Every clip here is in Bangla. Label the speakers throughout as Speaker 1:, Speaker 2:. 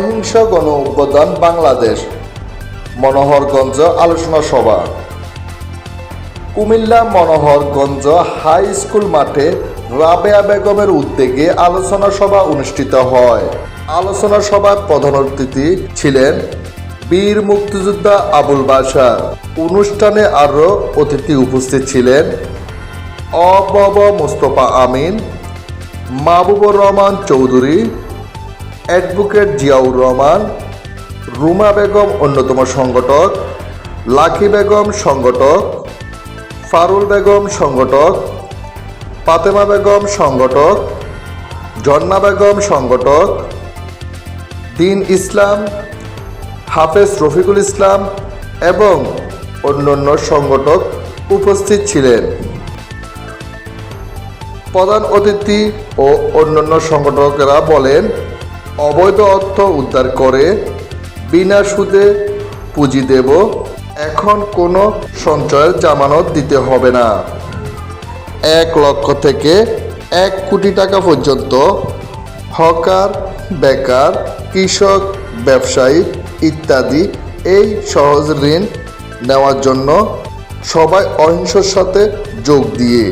Speaker 1: অহিংস গণ অভ্যুত্থান বাংলাদেশ, মনোহরগঞ্জ আলোচনা সভা। কুমিল্লা মনোহরগঞ্জ হাই স্কুল মাঠে রাবেয়া বেগমের উদ্যোগে আলোচনা সভা অনুষ্ঠিত হয়। আলোচনা সভার প্রধান অতিথি ছিলেন বীর মুক্তিযোদ্ধা আবুল বাশার। অনুষ্ঠানে আরও অতিথি উপস্থিত ছিলেন অবব মোস্তফা আমিন, মাহবুবুর রহমান চৌধুরী অ্যাডভোকেট জিয়াউর রহমান, রুমা বেগম অন্যতম সংগঠক লাখি বেগম সংগঠক, ফারুল বেগম সংগঠক, ফাতেমা বেগম সংগঠক, জন্না বেগম সংগঠক, দিন ইসলাম, হাফেজ রফিকুল ইসলাম এবং অন্যান্য সংগঠক উপস্থিত ছিলেন। প্রধান অতিথি ও অন্যান্য সংগঠকেরা বলেন অবৈধ অর্থ উদ্ধার করে বিনা সুদে পুঁজি দেব, এখন কোনো সঞ্চয়ের জামানত দিতে হবে না। এক লক্ষ থেকে এক কোটি টাকা পর্যন্ত হকার, বেকার, কৃষক, ব্যবসায়ী ইত্যাদি এই সহজ ঋণ নেওয়ার জন্য সবাই অহিংসর সাথে যোগ দিয়ে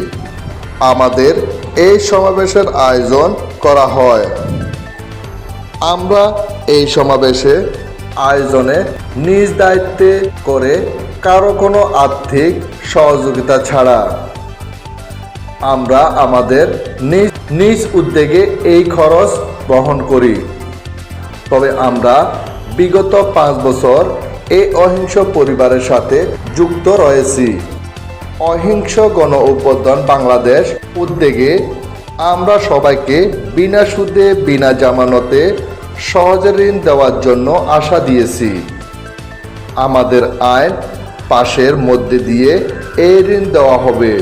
Speaker 1: আমাদের এই সমাবেশের আয়োজন করা হয়। আমরা এই সমাবেশে আয়োজনে নিজ দায়িত্বে করে কারও কোনো আর্থিক সহযোগিতা ছাড়া আমরা আমাদের নিজ নিজ উদ্যোগে এই খরচ বহন করি। তবে আমরা বিগত পাঁচ বছর এই অহিংস পরিবারের সাথে যুক্ত রয়েছি। অহিংস গণ অভ্যুত্থান বাংলাদেশ উদ্যোগে আমরা সবাইকে বিনা সুদে, বিনা জামানতে সহজে ঋণ দেওয়ার জন্য আশা দিয়েছি। আমাদের আইন পাশের মধ্যে দিয়ে এই ঋণ দেওয়া হবে।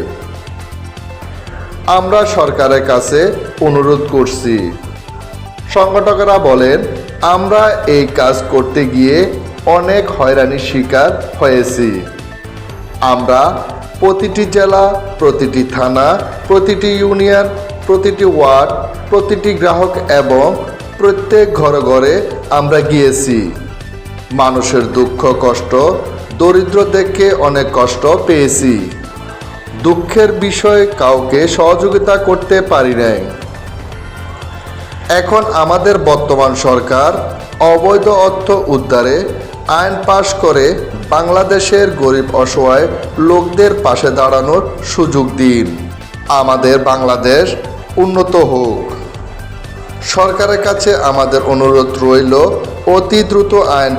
Speaker 1: আমরা সরকারের কাছে অনুরোধ করছি। সংগঠকেরা বলেন, আমরা এই কাজ করতে গিয়ে অনেক হয়রানির শিকার হয়েছি। আমরা প্রতিটি জেলা, প্রতিটি থানা, প্রতিটি ইউনিয়ন প্রতিটি ওয়ার্ড, প্রতিটি গ্রাহক এবং প্রত্যেক ঘরে ঘরে আমরা গিয়েছি। মানুষের দুঃখ, কষ্ট, দরিদ্র দেখে অনেক কষ্ট পেয়েছি। দুঃখের বিষয়ে কাউকে সহযোগিতা করতে পারি নাই। এখন আমাদের বর্তমান সরকার অবৈধ অর্থ উদ্ধারে আইন পাশ করে বাংলাদেশের গরিব অসহায় লোকদের পাশে দাঁড়ানোর সুযোগ দিন। আমাদের বাংলাদেশ উন্নত হোক। সরকারের কাছে আমাদের অনুরোধ রইল, অতি দ্রুত আইন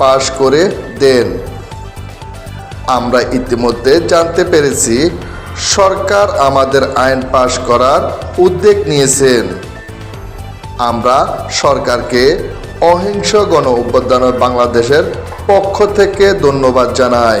Speaker 1: পাশ করে দেন। আমরা ইতিমধ্যে জানতে পেরেছি, সরকার আমাদের আইন পাশ করার উদ্যোগ নিয়েছেন। আমরা সরকারকে অহিংস গণ অভ্যুত্থানের বাংলাদেশের পক্ষ থেকে ধন্যবাদ জানাই।